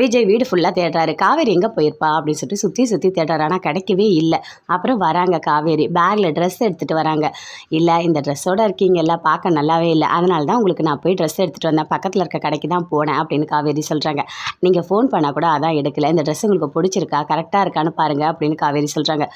விஜய் வீடு ஃபுல்லாக தேடுறாரு. காவேரி எங்கே போயிருப்பா? அப்படின்னு சொல்லிட்டு சுற்றி சுற்றி தேடுறாரு. ஆனால் கிடைக்கவே இல்லை. அப்புறம் வராங்க காவேரி. பேக்கில் ட்ரெஸ் எடுத்துகிட்டு வராங்க. இல்லை இந்த ட்ரெஸ்ஸோடு இருக்கீங்கல்ல பார்க்க நல்லாவே இல்லை. அதனால தான் உங்களுக்கு நான் போய் ட்ரெஸ் எடுத்துகிட்டு வந்தேன். பக்கத்தில் இருக்க கடைக்கு தான் போனேன் அப்படின்னு காவேரி சொல்கிறாங்க நீங்கள் ஃபோன் பண்ணால் கூட அதான் எடுக்கல. இந்த ட்ரெஸ் உங்களுக்கு பிடிச்சிருக்கா? கரெக்டாக இருக்கான்னு பாருங்கள் அப்படின்னு காவேரி சொல்கிறாங்க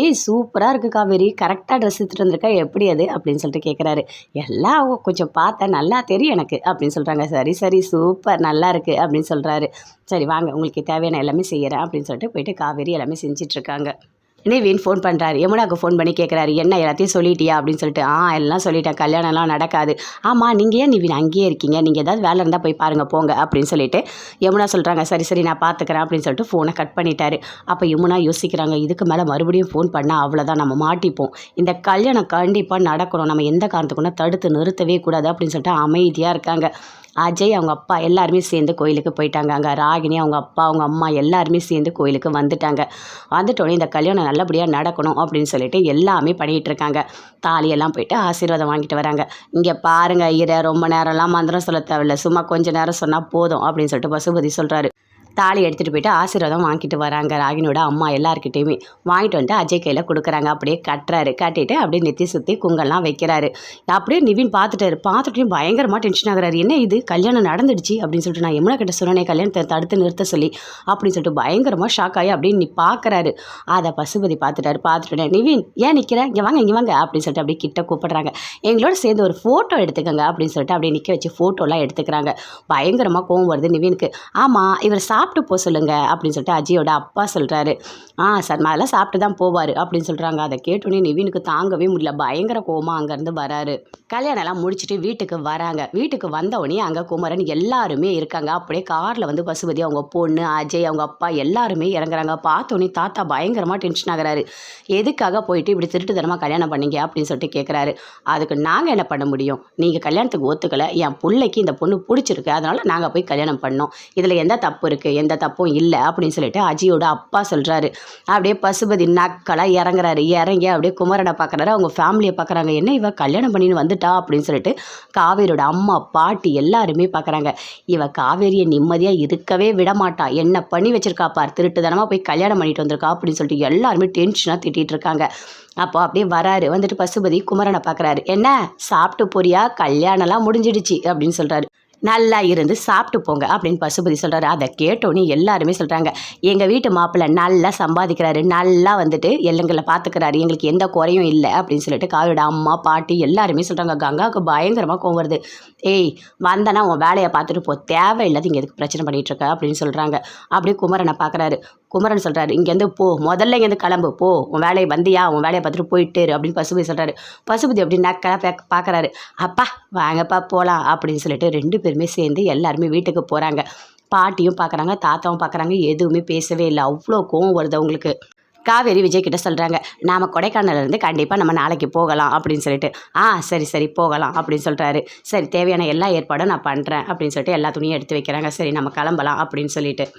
ஏய் சூப்பராக இருக்குது காவேரி. கரெக்டாக ட்ரெஸ் எடுத்துகிட்டு வந்திருக்கா? எப்படி அது? அப்படின்னு சொல்லிட்டு கேட்குறாரு எல்லாம் கொஞ்சம் பார்த்தேன் நல்லா தெரியும் எனக்கு அப்படின்னு சொல்கிறாங்க சரி சரி சூப்பர் நல்லா இருக்குது அப்படின்னு சொல்கிறாரு சரி வாங்க உங்களுக்கு தேவையான எல்லாமே செய்கிறேன் அப்படின்னு சொல்லிட்டு போயிட்டு காவேரி எல்லாமே செஞ்சிட்ருக்காங்க. நிவின் ஃபோன் பண்ணுறாரு யமுனாவுக்கு ஃபோன் பண்ணி கேட்குறாரு என்ன எல்லாத்தையும் சொல்லிட்டியா? அப்படின்னு சொல்லிட்டு ஆ எல்லாம் சொல்லிட்டேன். கல்யாணம்லாம் நடக்காது. ஆமாம் நீங்கள் ஏன் நிவின் அங்கேயே இருக்கீங்க? நீங்கள் ஏதாவது வேலை இருந்தால் போய் பாருங்கள் போங்க. அப்படின்னு சொல்லிட்டு யமுனா சொல்கிறாங்க சரி சரி நான் பார்த்துக்கிறேன் அப்படின்னு சொல்லிட்டு ஃபோனை கட் பண்ணிட்டாரு. அப்போ யமுனா யோசிக்கிறாங்க இதுக்கு மேலே மறுபடியும் ஃபோன் பண்ணால் அவ்வளோதான் நம்ம மாட்டிப்போம். இந்த கல்யாணம் கண்டிப்பாக நடக்கணும். நம்ம எந்த காரணத்துக்குன்னா தடுத்து நிறுத்தவே கூடாது. அப்படின்னு சொல்லிட்டு அமைதியாக இருக்காங்க. அஜய் அவங்க அப்பா எல்லாருமே சேர்ந்து கோயிலுக்கு போயிட்டாங்க. அங்கே ராகினி அவங்க அப்பா அவங்க அம்மா எல்லாருமே சேர்ந்து கோயிலுக்கு வந்துட்டாங்க. வந்துட்டோடனே இந்த கல்யாணம் நல்லபடியாக நடக்கணும் அப்படின்னு சொல்லிட்டு எல்லாமே பண்ணிகிட்டு இருக்காங்க. தாலியெல்லாம் போயிட்டு ஆசீர்வாதம் வாங்கிட்டு வராங்க. இங்கே பாருங்கள் ஐயரை ரொம்ப நேரம்லாம் மந்திரம் சொல்ல தேவையில்ல. சும்மா கொஞ்சம் நேரம் சொன்னால் போதும் அப்படின்னு சொல்லிட்டு பசுபதி சொல்கிறாரு தாலி எடுத்துகிட்டு போயிட்டு ஆசீர்வாதம் வாங்கிட்டு வராங்க. ராகினோட அம்மா எல்லாருக்கிட்டேயுமே வாங்கிட்டு வந்துட்டு அஜய் கையில் கொடுக்குறாங்க. அப்படியே கட்டுறாரு. கட்டிட்டு அப்படியே நெத்தி சுற்றி குங்கெல்லாம் வைக்கிறாரு. அப்படியே நிவின் பார்த்துட்டாரு பார்த்துட்டையும் பயங்கரமாக டென்ஷன் ஆகிறாரு. என்ன இது? கல்யாணம் நடந்துடுச்சு? அப்படின்னு சொல்லிட்டு நான் எம்னா கிட்ட சொன்னேன் கல்யாணத்தை தடுத்து நிறுத்த சொல்லி. அப்படின்னு சொல்லிட்டு பயங்கரமாக ஷாக் ஆகி அப்படின்னு நீ பார்க்குறாரு. அதை பசுபதி பார்த்துட்டாரு. பார்த்துட்டு நிவின் ஏன் நிற்கிறேன் இங்கே வாங்க இங்கே வாங்க. அப்படின்னு சொல்லிட்டு அப்படியே கிட்ட கூப்பிடுறாங்க. எங்களோட சேர்ந்து ஒரு ஃபோட்டோ எடுத்துக்கோங்க. அப்படின்னு சொல்லிட்டு அப்படியே நிற்க வச்சு ஃபோட்டோலாம் எடுத்துக்கிறாங்க. பயங்கரமாக கோவம் வருது நிவினுக்கு. ஆமாம் இவர் சாப்பிட்டு சாப்பிட்டு போக சொல்லுங்கள் அப்படின்னு சொல்லிட்டு அஜயோட அப்பா சொல்கிறாரு ஆ சார் அதெல்லாம் சாப்பிட்டு தான் போவார் அப்படின்னு சொல்கிறாங்க அதை கேட்டோன்னே நிவினுக்கு தாங்கவே முடியல. பயங்கர கோமா அங்கேருந்து வராரு. கல்யாணம் எல்லாம் முடிச்சுட்டு வீட்டுக்கு வராங்க. வீட்டுக்கு வந்தவொடனே அங்கே குமரன் எல்லாருமே இருக்காங்க. அப்படியே காரில் வந்து பசுபதி அவங்க பொண்ணு அஜய் அவங்க அப்பா எல்லாருமே இறங்குறாங்க. பார்த்தோன்னே தாத்தா பயங்கரமாக டென்ஷன் ஆகிறாரு. எதுக்காக போயிட்டு இப்படி திருட்டுத்தனமாக கல்யாணம் பண்ணீங்க? அப்படின்னு சொல்லிட்டு கேட்குறாரு அதுக்கு நாங்கள் என்ன பண்ண முடியும்? நீங்கள் கல்யாணத்துக்கு ஒத்துக்கலை. என் பிள்ளைக்கு இந்த பொண்ணு பிடிச்சிருக்கு. அதனால் நாங்கள் போய் கல்யாணம் பண்ணோம். இதில் எந்த தப்பு இருக்குது எந்த தப்பும் இல்லை அப்படின்னு சொல்லிட்டு அஜியோட அப்பா சொல்கிறாரு அப்படியே பசுபதி நக்கலாக இறங்குறாரு. இறங்கி அப்படியே குமரனை பார்க்குறாரு அவங்க ஃபேமிலியை பார்க்குறாங்க என்ன இவ கல்யாணம் பண்ணின்னு வந்துட்டா? அப்படின்னு சொல்லிட்டு காவேரியோட அம்மா பாட்டி எல்லாருமே பார்க்குறாங்க இவ காவேரியை நிம்மதியாக இருக்கவே விடமாட்டா. என்ன பண்ணி வச்சிருக்கா பார்? திருட்டுத்தனமாக போய் கல்யாணம் பண்ணிட்டு வந்திருக்கா? அப்படின்னு சொல்லிட்டு எல்லாருமே டென்ஷனாக திட்டிகிட்டு இருக்காங்க. அப்போ அப்படியே வராரு. வந்துட்டு பசுபதி குமரனை பார்க்குறாரு என்ன? சாப்பிட்டு போறியா? கல்யாணம்லாம் முடிஞ்சிடுச்சு. அப்படின்னு சொல்கிறாரு நல்லா இருந்து சாப்பிட்டு போங்க அப்படின்னு பசுபதி சொல்கிறாரு அதை கேட்டோன்னே எல்லாருமே சொல்கிறாங்க எங்கள் வீட்டு மாப்பிள்ளை நல்லா சம்பாதிக்கிறாரு நல்லா வந்துட்டு எல்லுங்களை பார்த்துக்கிறாரு எங்களுக்கு எந்த குறையும் இல்லை அப்படின்னு சொல்லிட்டு காவியோட அம்மா பாட்டி எல்லாருமே சொல்கிறாங்க கங்காவுக்கு பயங்கரமாக கோவம் வருது. ஏய் வந்தனா உன் வேலையை பார்த்துட்டு போ தேவையில்லாத இங்கே எதுக்கு பிரச்சனை பண்ணிகிட்ருக்க அப்படின்னு சொல்கிறாங்க அப்படியே குமரனை பார்க்குறாரு. குமரன் சொல்கிறாரு இங்கேருந்து போ முதல்ல இங்கேருந்து கிளம்பு போ உன் வேலையை வந்தியா உன் வேலையை பார்த்துட்டு போயிட்டு அப்படின்னு பசுபதி சொல்கிறாரு பசுபதி அப்படி நக்கலாக பார்க்குறாரு அப்பா வாங்கப்பா போகலாம் அப்படின்னு சொல்லிட்டு ரெண்டு பேருமே சேர்ந்து எல்லாருமே வீட்டுக்கு போகிறாங்க பாட்டியும் பார்க்குறாங்க தாத்தாவும் பார்க்குறாங்க எதுவுமே பேசவே இல்லை. அவ்வளோ கோவம் வருது அவங்களுக்கு. காவேரி விஜய் கிட்ட சொல்கிறாங்க நாம் கொடைக்கானலேருந்து கண்டிப்பாக நம்ம நாளைக்கு போகலாம் அப்படின்னு சொல்லிட்டு ஆ சரி சரி போகலாம் அப்படின்னு சொல்கிறாரு சரி தேவையான எல்லா ஏற்பாடும் நான் பண்ணுறேன் அப்படின்னு சொல்லிட்டு எல்லா துணியும் எடுத்து வைக்கிறாங்க. சரி நம்ம கிளம்பலாம் அப்படின்னு சொல்லிட்டு.